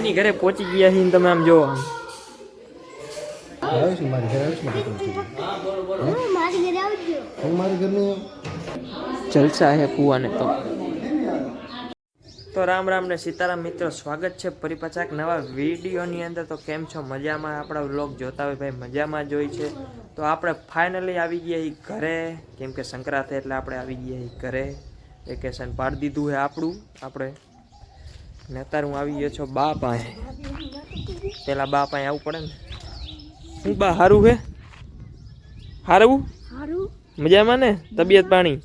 ફઈની ઘરે પહોંચી ગયા છીએ તમે આમ જોવો. મારી ઘરે આવીશ. હું મારી ઘરની જલસા હે ફુવાને તો. તો રામ રામ ને સીતારામ મિત્રો સ્વાગત છે ફરી પાછા એક નવા વિડીયોની અંદર. તો કેમ છો? મજામાં? આપણા વ્લોગ જોતા હોય ભાઈ મજામાં જ હોય છે. તો આપણે ફાઇનલી આવી ગયા ઈ ઘરે. કેમ કે સંક્રાંત એટલે આપણે આવી ગયા ઈ ઘરે. વેકેશન પાડી દીધું છે આપણું આપણે. ને અત્યારે હું આવી ગયો છો બા પાસે પેલા બા પાસે આવવું પડે ને. શું બા સારું છે સારું મજામાં ને? તબિયત પાણી?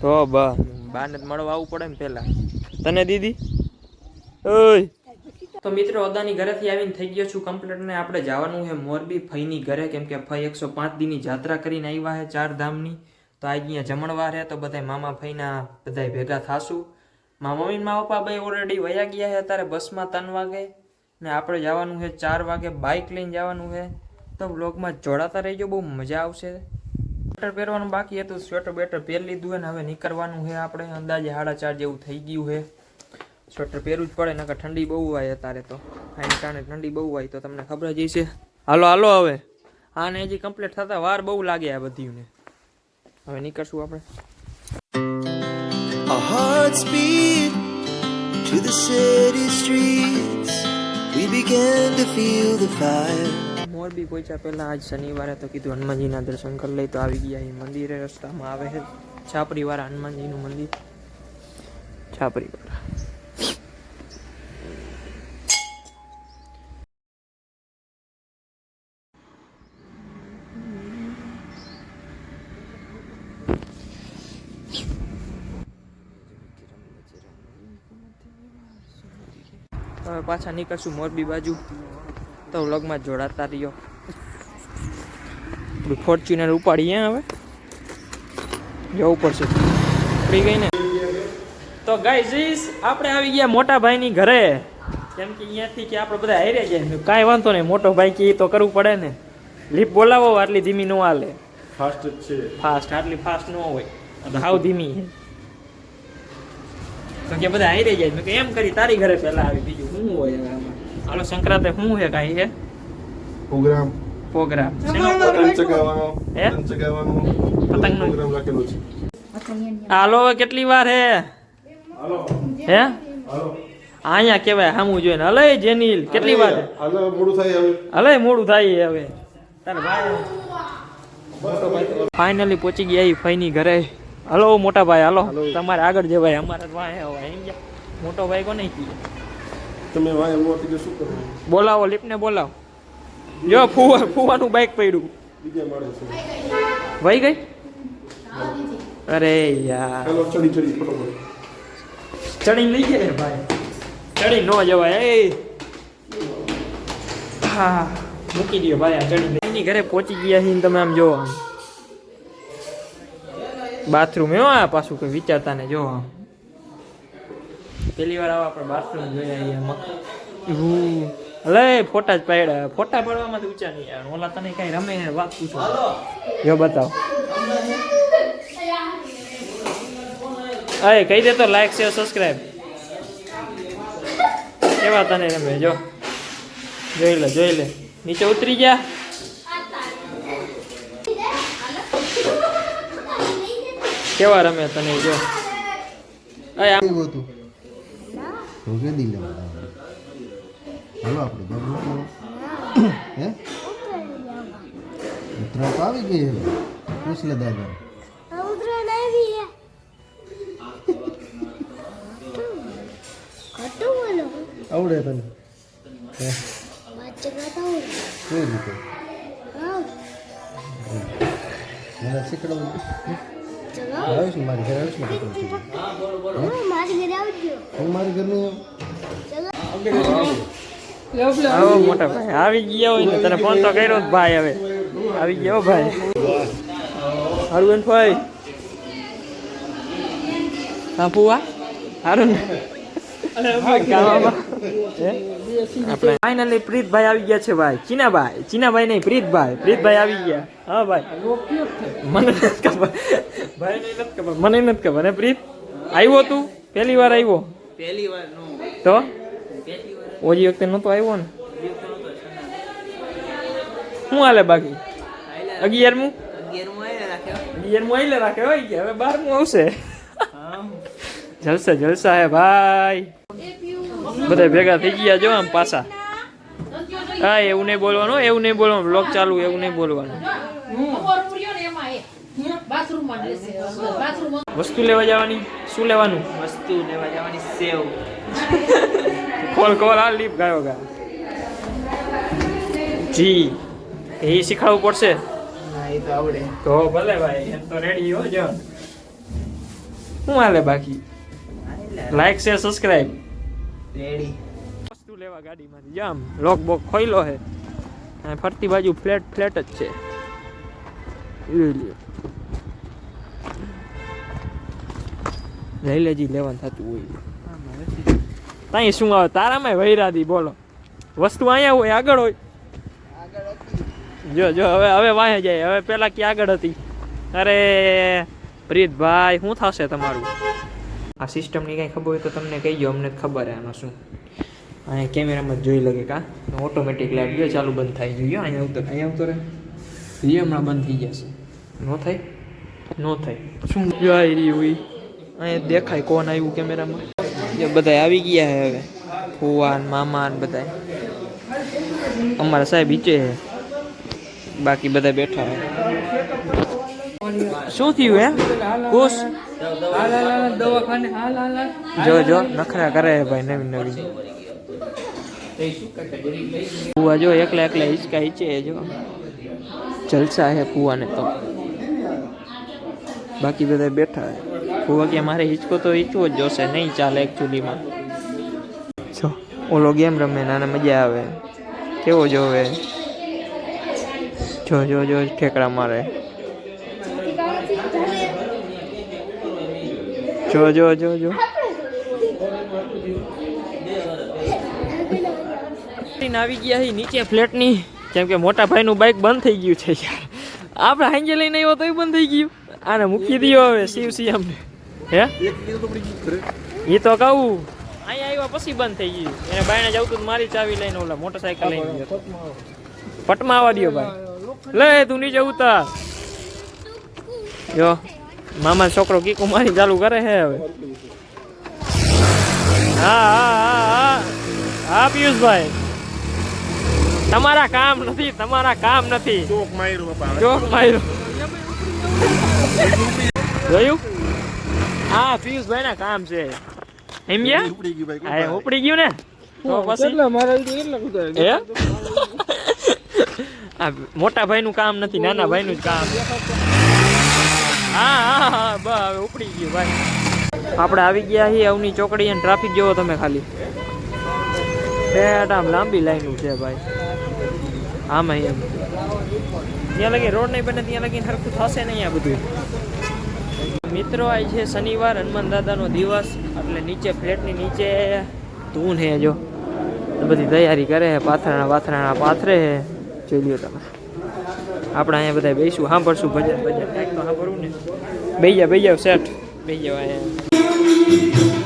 તો બા બાને મળવા આવવું પડે ને પેલા. તને દીદી? ઓય. તો મિત્રો અદાની ઘરેથી આવીને થઈ ગયો છું કમ્પ્લીટ ને આપણે જવાનું છે મોરબી ફઈની ઘરે. કેમ કે ફઈ એકસો પાંચ દીની જાત્રા કરીને આવ્યા છે ચાર ધામની. તો આ અહીંયા જમણવાર છે તો બધા મામા ફઈના બધા ભેગા થાશું. મારા મમ્મી મા પપ્પા ભાઈ ઓલરેડી વયા ગયા છે, અત્યારે બસમાં ત્રણ વાગે. ને આપણે જવાનું છે ચાર વાગે બાઇક લઈને જવાનું છે. તો બ્લોગમાં જોડાતા રહેજો, બહુ મજા આવશે. સ્વેટર પહેરવાનું બાકી હતું સ્વેટર બેટર પહેરી લીધું છે ને હવે નીકળવાનું છે આપણે. અંદાજે સાડા ચાર જેવું થઈ ગયું છે. સ્વેટર પહેરવું જ પડે, નકર ઠંડી બહુ હોય અત્યારે તો. એની કારણે ઠંડી બહુ હોય તો તમને ખબર જ હશે. હાલો હાલો હવે. આને હજી કમ્પ્લીટ થતા વાર બહુ લાગે આ બધીને. હવે નીકળશું આપણે. Our hearts beat to the city streets. We began to feel the fire. Morbi પહોંચ્યા પહેલાં આજ શનિવારે તો કીધું હનુમાનજીના દર્શન કરી લઈ તો આવી ગયા એ મંદિરે રસ્તામાં આવે છે છાપરીવાળા હનુમાનજીનું મંદિર છાપરી હવે પાછા નીકળશું મોરબી બાજુ. તો વ્લોગમાં જોડાતા રહ્યો ફોર્ચ્યુનર ઉપાડીએ હવે. જવું પડશે. પડી ગઈ ને તો ગાઈઝ આપણે આવી ગયા મોટા ભાઈની ઘરે. કેમ કે અહીંયાથી કે આપણે બધા હારે જાય કાંઈ વાંધો નહીં મોટો ભાઈ કે તો કરવું પડે ને. લીપ બોલાવો આટલી ધીમી ન હાલે. ફાસ્ટ છે. ફાસ્ટ આટલી ફાસ્ટ ન હોય. હાવ ધીમી તો કે બધા હારે જાય મેં એમ કરી તારી ઘરે પહેલા આવી બીજું. શું હોય હવે આમાં હાલો સંક્રાંતિ શું છે કાંઈ છે પ્રોગ્રામ. પ્રોગ્રામ. પતંગ ચગાવવાનો. હે? પતંગ ચગાવવાનો. પતંગનો? પ્રોગ્રામ રાખેલો છે. હાલો હવે કેટલી વાર હે? હાલો. હે? હાલો અહીંયા કેવાય સામું જોઈને. હલે જેનિલ કેટલી વાર? હાલો મોડું થાય હવે. હલે મોડું થાય હવે. તારે ભાઈ ફાઇનલી પહોંચી ગયા એ ફઈની ઘરે. હલો મોટા ભાઈ હાલો. તમારે આગળ જવાય. અમારે વાંહે મોટો ભાઈ કોને કીએ? તમે વાય મોતી કે શું કરવું બોલાવો લિફ્ટને બોલાવો. જો ફુવા ફુવાનું બાઇક પડ્યું. બીજા માળે છે. વહી ગઈ? અરે યાર. હાલો ચડી ચડી ફટોફટ. ચડી લઈ ગયા ભાઈ. ચડી ન જવાય એ. હા મૂકી દો ભાઈ આ ચડી એની ઘરે પહોંચી ગયા ને તમે આમ જોવો. બાથરૂમ એવો આ પાછું કંઈ વિચારતા ને જોવો. પેલી વાર આવા આપણે બાથરૂમ જોયા અહીંયા લે ફોટા જ પાડ્યા. ફોટા પાડવામાં તો ઊંચા નહીં યાર ઓલા તને કઈ રમે વાત પૂછો. જો બતાવ. અરે કહી દે તો લાઈક શેર સબસ્ક્રાઇબ કેવા તને રમે? જો. જોઈ લે જોઈ લે. નીચે ઉતરી ગયા. કેવા રમે તને? જો. આમ. હતું? હું કે દી લેવા હાલો આપણે બાબુ હે? ઉતરાણ તો આવી ગઈ હવે. પૂછ લે દાદા. આવડે તને? કેવી રીતે? મને શીખડાવું આવીશ ને મારી ઘરે આવીશ ને. મારી ઘરે આવજો. હું મારી ઘરની નહીં આવો મોટા ભાઈ આવી ગયા હોય ને તને ફોન તો કર્યો જ ભાઈ હવે. આવી ગયો ભાઈ. હારું ભાઈ હા પુવા હારું ને? આપણે ફાઇનલી પ્રીતભાઈ આવી ગયા છે ભાઈ. ચીનાભાઈ. ચીનાભાઈ નહીં પ્રીતભાઈ. પ્રીતભાઈ આવી ગયા. હા ભાઈ. મને નથી ખબર. ભાઈ નથી ખબર. મને નથી ખબર. ને પ્રીત? આવ્યો તું? પહેલી વાર આવ્યો? પહેલી વાર તો? ઓજી વખતે નહોતો આવ્યો ને? શું હાલે બાકી? અગિયારમું? અગિયારમું આઈ રાખે. હોય કે હવે બારમું આવશે. જલસા જલસા હે ભાઈ. બધા ભેગા થઈ ગયા જો આમ પાછા. હા એવું નહીં બોલવાનું એવું નહીં બોલવાનું. બ્લોક ચાલુ એવું નહીં બોલવાનું. વસ્તુ લેવા જવાની? શું લેવાનું? વસ્તુ લેવા જવાની સેવ. ખોલ ખોલ આ લીપ ગાયો ગા. જી. એ શીખવાડવું પડશે? તો આવડે. તો ભલે ભાઈ એમ તો રેડી હો જો. શું હાલે બાકી? લાઈક શેર સબસ્ક્રાઇબ રેડી વસ્તુ લેવા ગાડીમાંથી જામ લોક બોક ખોઈલો હે. અને ફરતી બાજુ ફ્લેટ ફ્લેટ જ છે. લઈ લેજી લેવાનું થતું હોય. તાઈ શું આવે? તારામાં વૈરાદી બોલો. વસ્તુ અહીંયા હોય આગળ હોય. જો જો હવે હવે વાહે જાય. હવે પેલા ક્યાં આગળ હતી? અરે પ્રીતભાઈ શું થશે તમારું? આ સિસ્ટમની કાંઈ ખબર હોય તો તમને કહી દો અમને ખબર હે આમાં શું. અહીંયા કેમેરામાં જ જોઈ લગે કા ઓટોમેટિક લાઈટ ગયો ચાલુ બંધ થાય જોઈએ અહીંયા ઉતર, અહીંયા ઉતરે. એ હમણાં બંધ થઈ જશે. નો થાય? નો થાય. શું આવી રહ્યું હોય અહીંયા દેખાય કોણ આવ્યું કેમેરામાં? બધા આવી ગયા હે હવે. ફુવા ને મામા ને બધા અમારા સાહેબ ઈચે છે બાકી બધા બેઠા હે. શું થયું હે ખુશ જો જો, નખરા કરે ભાઈ નવી નવી. કુવા જો એકલા એકલા હિંચકા હિંચે જો. જલસા હે ફુવાને તો. બાકી બધા બેઠા હે કુવા કે મારે હિંચકો તો હિંચવો જ જોશે, નહીં ચાલે એકચ્યુઅલીમાં જો, ઓલો ગેમ રમે નાને મજા આવે. કેવો જોવે? જો જો જો, ઠેકડા મારે. જો જો જો જો. આવી ગયા છે નીચે ફ્લેટની. કેમ કે મોટા ભાઈનું બાઇક બંધ થઈ ગયું છે યાર. આપણે હાંજે લઈને આવ્યો તોય બંધ થઈ ગયું. આને મૂકી દયો હવે શિવ સીએમ ને હે એ તો કહું. અહીંયા આવ્યા પછી બંધ થઈ ગયું. એને બાયણે જવું તું મારી ચાવી લઈને ઓલા મોટરસાયકલ લઈને ગયો પટમાં આવવા દો ભાઈ. લે તું નીચે ઉતાર. જો. મામા છોકરો કીકુ મારી ચાલુ કરે છે હવે. હા હા હા હા. હા પિયુષભાઈ. તમારા કામ નથી તમારા કામ નથી. ચોક માર્યો જોયું? હા પિયુષભાઈ ના કામ છે. સમજ્યા હા ઉપડી ગયું ને? તો પછી? હે? આ મોટા ભાઈ નું કામ નથી નાના ભાઈ નું જ કામ. હવે ઉપડી ગયું, ભાઈ. આપણે આવી ગયા છીએ અવની ચોકડી અને ટ્રાફિક જોવો તમે ખાલી. ઠેઠ આમ લાંબી લાઈન છે, ભાઈ. આમાં એમ. ત્યાં લગી રોડ નહીં બને, ત્યાં લગી સરખું થશે નહીં આ બધું. મિત્રો આ છે શનિવાર, હનુમાન દાદાનો દિવસ. એટલે નીચે, ફ્લેટની નીચે ધૂન હે જો. બધી તૈયારી કરે છે પાથરાણા પાથરાણા પાથરે છે જોઈ લ્યો તમે. આપણે અહીંયા બધા બેસું, સાંભળશું, ભજન ભજન. કાંઈક તો સાંભળવું ને. બેઈ જાવ બેઈ જાવ સેટ બેઈ જાવ અહીંયા